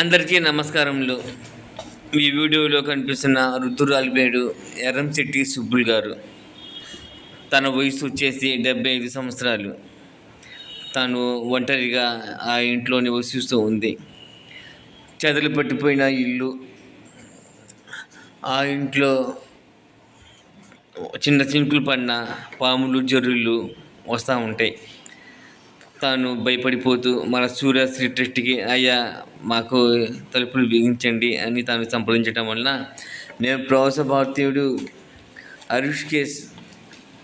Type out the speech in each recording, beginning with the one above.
అందరికీ నమస్కారములు. మీ వీడియోలో కనిపిస్తున్న రుద్దురాలిపేడు ఎర్రంశెట్టి సుబ్బుల్ గారు. తన వయసు వచ్చేసి డెబ్బై ఐదు సంవత్సరాలు. తాను ఒంటరిగా ఆ ఇంట్లో నివసిస్తూ ఉంది. చెదలు పట్టిపోయిన ఇల్లు ఆ ఇంట్లో చిన్న చింకులు పడిన పాములు జర్రులు వస్తూ ఉంటాయి. తాను భయపడిపోతూ మన సూర్యశ్రీ ట్రస్ట్కి అయ్యా మాకు తలుపులు బిగించండి అని తాను సంప్రదించడం వలన నేను ప్రవాస భారతీయుడు అరుష్ కేస్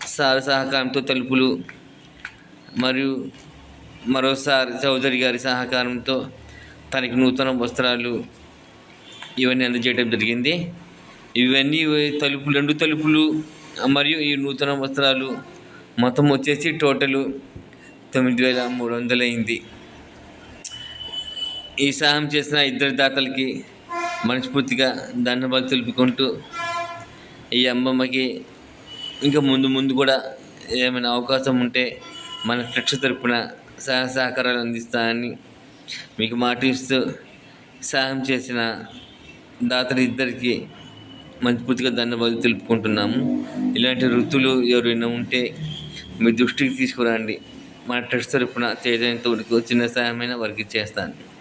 సార్ సహకారంతో తలుపులు మరియు మరోసారి చౌదరి గారి సహకారంతో తనకి నూతన వస్త్రాలు ఇవన్నీ అందజేయడం జరిగింది. ఇవన్నీ తలుపులు రెండు తలుపులు మరియు ఈ నూతన వస్త్రాలు మొత్తం వచ్చేసి టోటలు తొమ్మిది వేల మూడు వందలు అయింది ఈ సహాయం చేసిన ఇద్దరు దాతలకి మనస్ఫూర్తిగా ధన్యవాదాలు తెలుపుకుంటూ ఈ అమ్మమ్మకి ఇంకా ముందు ముందు కూడా ఏమైనా అవకాశం ఉంటే మన కక్ష తరపున సహాయ సహకారాలు అందిస్తానని మీకు మాట ఇస్తూ సహాయం చేసిన దాతలు ఇద్దరికి మనస్ఫూర్తిగా ధన్యవాదాలు తెలుపుకుంటున్నాము. ఇలాంటి వృత్తులు ఎవరైనా ఉంటే మీ దృష్టికి తీసుకురండి. మా ట్రస్ట్ తరపున చేయడానికి చిన్న సహాయమైన వారికి చేస్తాను